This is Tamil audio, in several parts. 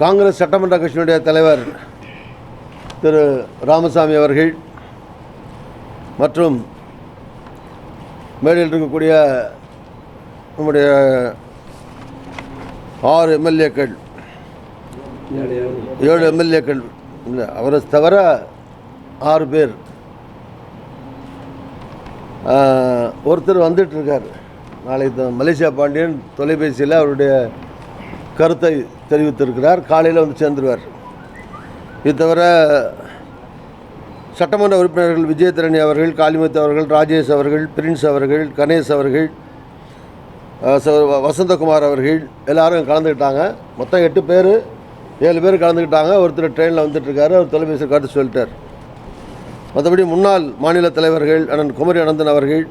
காங்கிரஸ் சட்டமன்ற கட்சியினுடைய தலைவர் திரு ராமசாமி அவர்கள் மற்றும் மேடையில் இருக்கக்கூடிய நம்முடைய ஆறு எம்எல்ஏக்கள் ஏழு எம்எல்ஏக்கள் இல்லை அவரை தவிர ஆறு பேர். ஒருத்தர் வந்துட்டு இருக்கார். நாளைக்கு மலேசியா பாண்டியன் தொலைபேசியில் அவருடைய கருத்தை தெரிவித்திருக்கிறார். காலையில் வந்து சேர்ந்துருவார். இது தவிர சட்டமன்ற உறுப்பினர்கள் விஜயதரணி அவர்கள் காளிமுத்து அவர்கள் ராஜேஷ் அவர்கள் பிரின்ஸ் அவர்கள் கணேஷ் அவர்கள் வசந்தகுமார் அவர்கள் எல்லாரும் கலந்துக்கிட்டாங்க மொத்தம் எட்டு பேர் ஏழு பேர் கலந்துக்கிட்டாங்க ஒருத்தர் ட்ரெயினில் வந்துட்டுருக்காரு. அவர் தொலைபேசி கருத்து சொல்லிட்டார். மற்றபடி முன்னாள் மாநில தலைவர்கள் அண்ணன் குமரி அனந்தன் அவர்கள்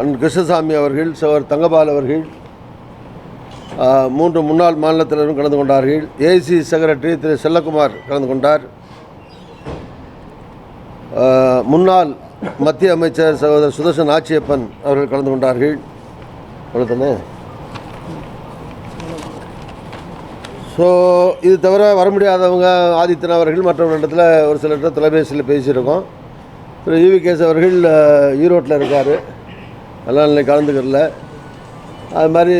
அண்ணன் கிருஷ்ணசாமி அவர்கள் சவர் தங்கபால் அவர்கள் மூன்று முன்னாள் மாநில தலைவரும் கலந்து கொண்டார்கள். ஏசி செக்ரட்டரி திரு செல்லகுமார் கலந்து கொண்டார். முன்னாள் மத்திய அமைச்சர் சகோதரர் சுதர்சன் ஆச்சியப்பன் அவர்கள் கலந்து கொண்டார்கள். அவ்வளோதானே ஸோ இது தவிர வர முடியாதவங்க ஆதித்யன் அவர்கள் மற்றவர்களிடத்தில் ஒரு சில இடத்துல தொலைபேசியில் பேசியிருக்கோம். திரு யூவி கேஸ் அவர்கள் ஈரோட்டில் இருக்கார். அதெல்லாம் இன்னைக்கு கலந்துக்கிறல அது மாதிரி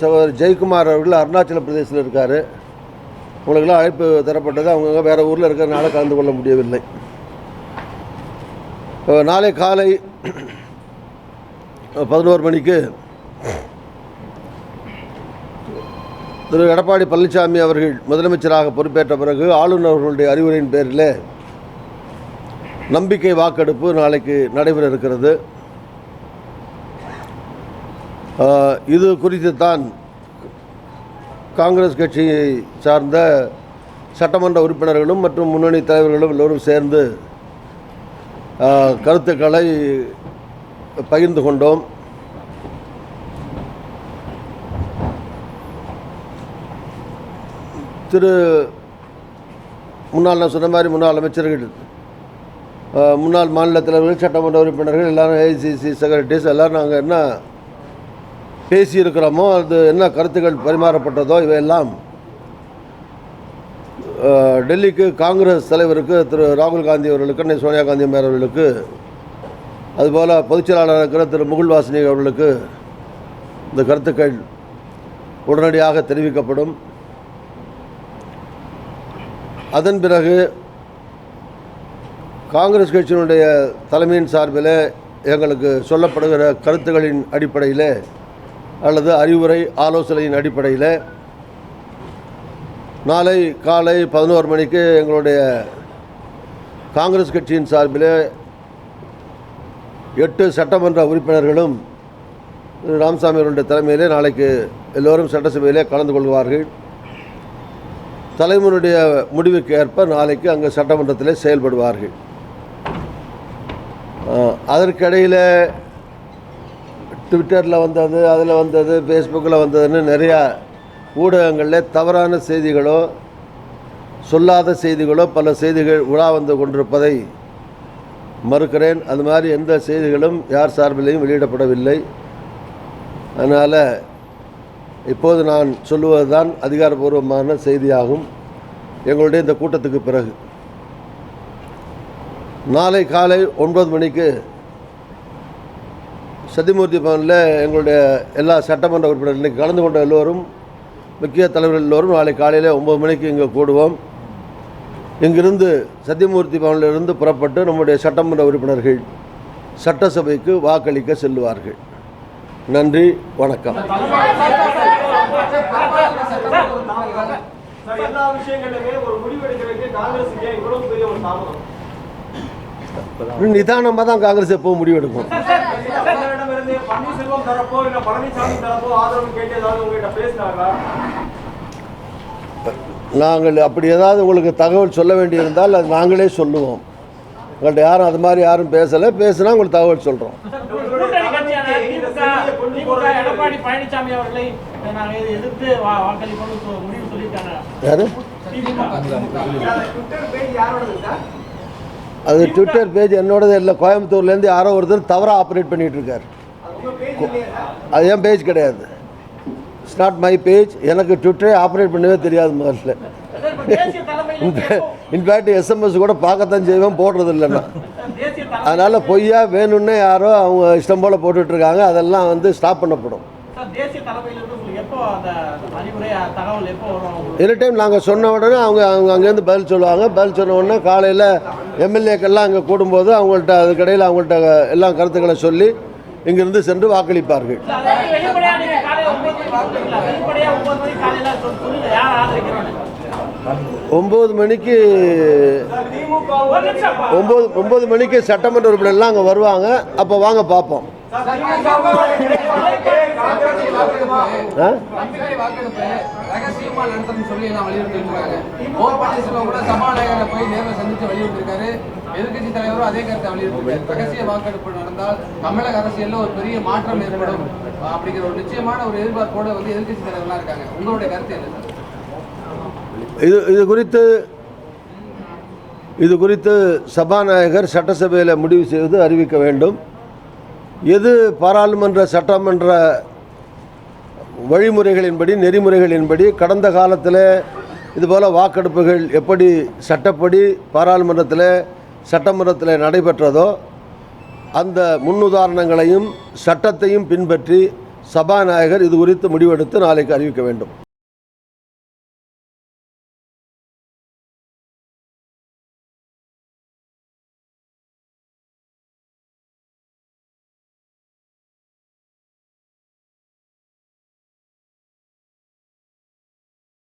சகோதரர் ஜெயக்குமார் அவர்கள் அருணாச்சல பிரதேசத்தில் இருக்கார். உங்களுக்கெல்லாம் அழைப்பு தரப்பட்டது அவங்கவுங்க வேறு ஊரில் இருக்கிறதுனால கலந்து கொள்ள முடியவில்லை. நாளை காலை பதினோரு மணிக்கு திரு எடப்பாடி பழனிசாமி அவர்கள் முதலமைச்சராக பொறுப்பேற்ற பிறகு ஆளுநர்களுடைய அறிவுரையின் பேரில் நம்பிக்கை வாக்கெடுப்பு நாளைக்கு நடைபெற இருக்கிறது. இது குறித்து தான் காங்கிரஸ் கட்சியை சார்ந்த சட்டமன்ற உறுப்பினர்களும் மற்றும் முன்னணி தலைவர்களும் எல்லோரும் சேர்ந்து கருத்துக்களை பகிர்ந்து கொண்டோம். திரு முன்னாள் நான் சொன்ன மாதிரி முன்னாள் அமைச்சர்கள் முன்னாள் மாநில தலைவர்கள் சட்டமன்ற உறுப்பினர்கள் எல்லாரும் ஏஐசிசி செக்ரட்டரிஸ் எல்லோரும் நாங்கள் என்ன பேசியிருக்கிறோமோ அது என்ன கருத்துக்கள் பரிமாறப்பட்டதோ இவையெல்லாம் டெல்லிக்கு காங்கிரஸ் தலைவருக்கு திரு ராகுல் காந்தி அவர்களுக்கு அன்னை சோனியா காந்தி அம்மையார் அவர்களுக்கு அதுபோல் பொதுச்செயலாளர் இருக்கிற திரு முகுல் வாசினி அவர்களுக்கு இந்த கருத்துக்கள் உடனடியாக தெரிவிக்கப்படும். அதன் பிறகு காங்கிரஸ் கட்சியினுடைய தலைமையின் சார்பில் எங்களுக்கு சொல்லப்படுகிற கருத்துகளின் அடிப்படையில் அல்லது அறிவுரை ஆலோசனையின் அடிப்படையில் நாளை காலை பதினோரு மணிக்கு எங்களுடைய காங்கிரஸ் கட்சியின் சார்பில் எட்டு சட்டமன்ற உறுப்பினர்களும் திரு ராமசாமி அவருடைய தலைமையிலே நாளைக்கு எல்லோரும் சட்டசபையிலே கலந்து கொள்வார்கள். தலைவனுடைய முடிவுக்கு ஏற்ப நாளைக்கு அங்கே சட்டமன்றத்தில் செயல்படுவார்கள். அதற்கிடையில் ட்விட்டரில் வந்தது அதில் வந்தது ஃபேஸ்புக்கில் வந்ததுன்னு நிறையா ஊடகங்களில் தவறான செய்திகளோ சொல்லாத செய்திகளோ பல செய்திகள் உலா வந்து கொண்டிருப்பதை மறுக்கிறேன். அது மாதிரி எந்த செய்திகளும் யார் சார்பிலையும் வெளியிடப்படவில்லை. அதனால் இப்போது நான் சொல்லுவது தான் அதிகாரப்பூர்வமான செய்தியாகும். எங்களுடைய இந்த கூட்டத்துக்கு பிறகு. நாளை காலை ஒன்பது மணிக்கு சத்தியமூர்த்தி பவனில் எங்களுடைய எல்லா சட்டமன்ற உறுப்பினர்கள் கலந்து கொண்ட எல்லோரும் முக்கிய தலைவர்கள் எல்லோரும் நாளை காலையில் ஒம்பது மணிக்கு இங்கே கூடுவோம். இங்கிருந்து சத்தியமூர்த்தி பவனிலிருந்து புறப்பட்டு நம்முடைய சட்டமன்ற உறுப்பினர்கள் சட்டசபைக்கு வாக்களிக்க செல்லுவார்கள். நன்றி வணக்கம். நிதானமாக தான் காங்கிரஸ் எப்பவும் முடிவெடுக்கும். பன்னீர்செல்வம் தரப்போ இல்ல பழனிசாமி தரப்போ ஆதரவு கேட்டு ஏதாவது உங்ககிட்ட பேசினாங்களா நாங்கள் அப்படி ஏதாவது உங்களுக்கு தகவல் சொல்ல வேண்டியிருந்தால் அது நாங்களே சொல்லுவோம். உங்கள்கிட்ட யாரும் அது மாதிரி யாரும் பேசலை. பேசுனா உங்களுக்கு தகவல் சொல்கிறோம் யார்? அது ட்விட்டர் பேஜ் என்னோடது இல்லை. கோயம்புத்தூர்லேருந்து யாரோ ஒருத்தர் தவறாக ஆப்ரேட் பண்ணிகிட்டு இருக்கார். அது பேஜ் என் பேஜ் கிடையாது. இட்ஸ் நாட் மை பேஜ் எனக்கு ட்விட்டரே ஆப்ரேட் பண்ணவே தெரியாது முதல்ல. இன்ஃபேக்ட் எஸ்எம்எஸ் கூட பார்க்கத்தான் செய்வேன் போடுறது இல்லைன்னா அதனால் பொய்யா வேணும்னே யாரோ அவங்க இஷ்டம் போல் போட்டுட்ருக்காங்க. அதெல்லாம் வந்து ஸ்டாப் பண்ணப்படும். எனி டைம் நாங்கள் சொன்ன உடனே அவங்க அவங்க அங்கேருந்து பதில் சொல்லுவாங்க. பதில் சொன்ன உடனே காலையில் எம்எல்ஏக்கெல்லாம் அங்கே கூடும்போது அவங்கள்ட்ட அதுக்கடையில் அவங்கள்ட்ட எல்லா கருத்துக்களை சொல்லி இங்கிருந்து சென்று வாக்களிப்பார்கள். ஒம்பது மணிக்கு. ஒம்பது ஒம்பது மணிக்கு சட்டமன்ற உறுப்பினர்லாம் அங்கே வருவாங்க அப்போ வாங்க பார்ப்போம் ஆ நம்பிக்கை நடத்தணும்னு சொல்லி எல்லாம் வலியுறுத்தி இருக்காங்க ஓ பன்னீர்செல்வம் கூட சபாநாயகரை போய் நேரில் சந்தித்து வலியுறுத்திருக்காரு எதிர்கட்சி தலைவரும் அதே கருத்தை வலியுறுத்திருக்காரு ரகசிய வாக்கெடுப்பு நடந்தால் தமிழக அரசியலில் ஒரு பெரிய மாற்றம் ஏற்படும். அப்படிங்கிற ஒரு நிச்சயமான ஒரு எதிர்பார்ப்போடு வந்து எதிர்கட்சி தலைவர்லாம் இருக்காங்க. உங்களுடைய கருத்து என்ன? இது இது குறித்து இது குறித்து சபாநாயகர் சட்டசபையில் முடிவு செய்து அறிவிக்க வேண்டும். எது பாராளுமன்ற சட்டமன்ற வழிமுறைகளின்படி நெறிமுறைகளின்படி கடந்த காலத்தில் இதுபோல் வாக்கெடுப்புகள் எப்படி சட்டப்படி பாராளுமன்றத்தில் சட்டமன்றத்தில் நடைபெற்றதோ அந்த முன்னுதாரணங்களையும் சட்டத்தையும் பின்பற்றி சபாநாயகர் இது குறித்து முடிவெடுத்து நாளைக்கு அறிவிக்க வேண்டும்.